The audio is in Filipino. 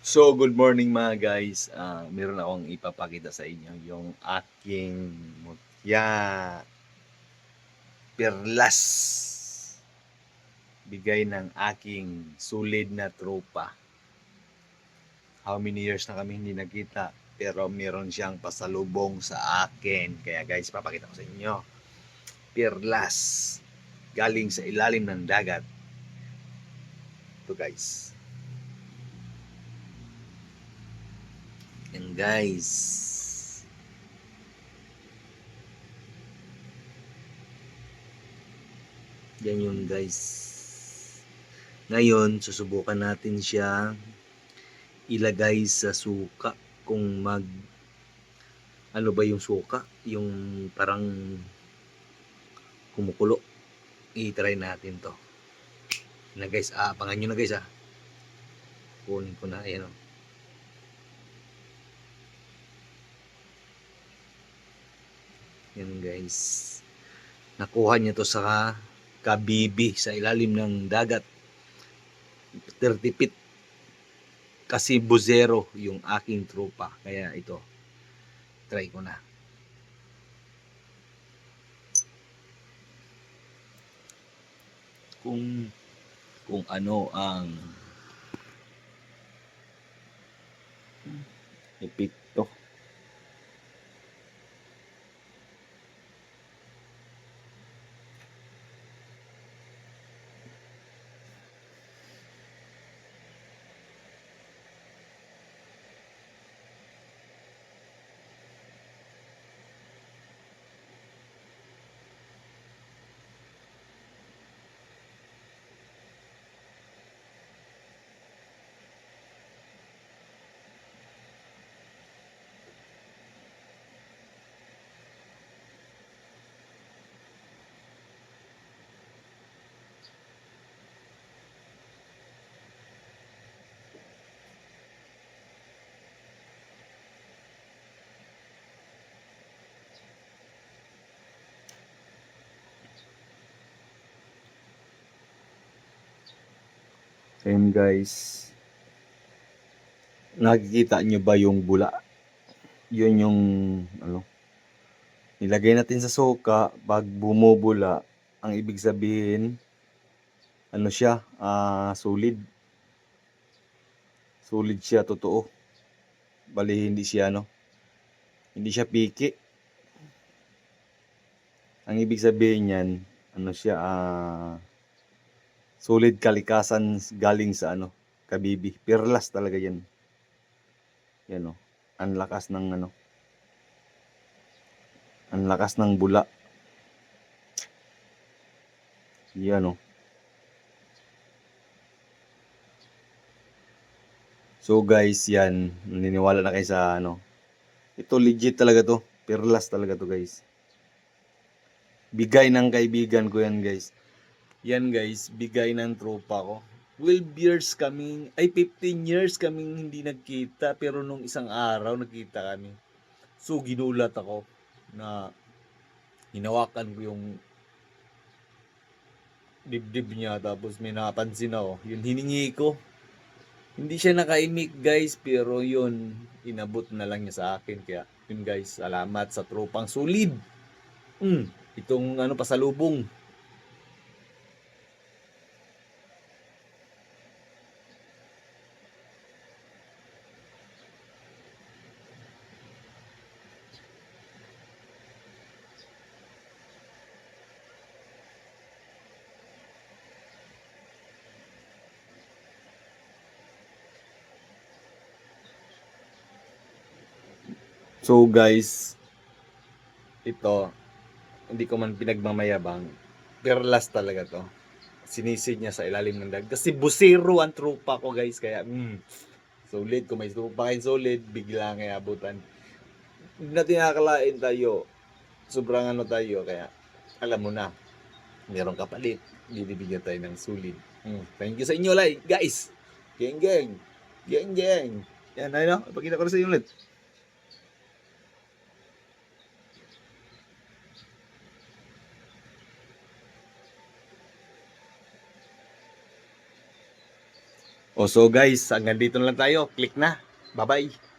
So, good morning mga guys. Ah, meron akong ipapakita sa inyo yung aking mutya perlas bigay ng aking solid na tropa. How many years na kami hindi nagkita pero meron siyang pasalubong sa akin. Kaya guys, papakita ko sa inyo. Perlas galing sa ilalim ng dagat. Ito guys. Yan guys. Yan yun guys. Ngayon, susubukan natin siya ilagay sa suka kung mag ano ba yung suka? Yung parang kumukulo. I-try natin to. Na guys, ah, abangan nyo na guys ah. Kunin ko na, ayan oh. Yan guys. Nakuha niya to sa kabibi sa ilalim ng dagat. 30 feet. Kasi buzero yung aking tropa. Kaya ito. Try ko na. Kung kung ano ang epekto Ayun guys. Nakikita nyo ba yung bula? Yun yung ano. Nilagay natin sa suka pag bumubula, ang ibig sabihin ano siya, ah solid. Solid siya totoo. Bali hindi siya ano. Hindi siya piki. Ang ibig sabihin niyan, ano siya ah solid kalikasan galing sa ano, kabibi. Perlas talaga yan. Yan o. Ang lakas ng ano. Ang lakas ng bula. Yan o. So guys, yan. Naniniwala na kayo sa ano. Ito legit talaga to. Perlas talaga to guys. Bigay ng kaibigan ko yan guys. Yan guys, bigay ng tropa ko. 12 years kaming, ay 15 years kaming hindi nagkita pero nung isang araw nagkita kami. So ginulat ako na hinawakan ko yung dibdib niya tapos may napansin ako. Yun hiningi ko. Hindi siya nakaimik guys pero yun inabot na lang niya sa akin kaya yun guys salamat sa tropang solid. Mm, itong ano pasalubong. So guys, ito, hindi ko man pinagmamayabang, perlas talaga to. Sinisid niya sa ilalim ng dag. Kasi busero ang trupa ko guys, kaya mm, solid. Kung may trupa kayong solid, bigla nga abutan. Hindi natin nakakalain tayo. Sobrang ano tayo, kaya alam mo na, meron kapalit. Bibigyan tayo ng solid. Mm, thank you sa inyo, like, guys. Geng, geng. Geng, geng. Yan, ayun, no? Ipakita ko na sa inyo ulit. O so guys, hanggang dito na lang tayo. Click na. Bye-bye.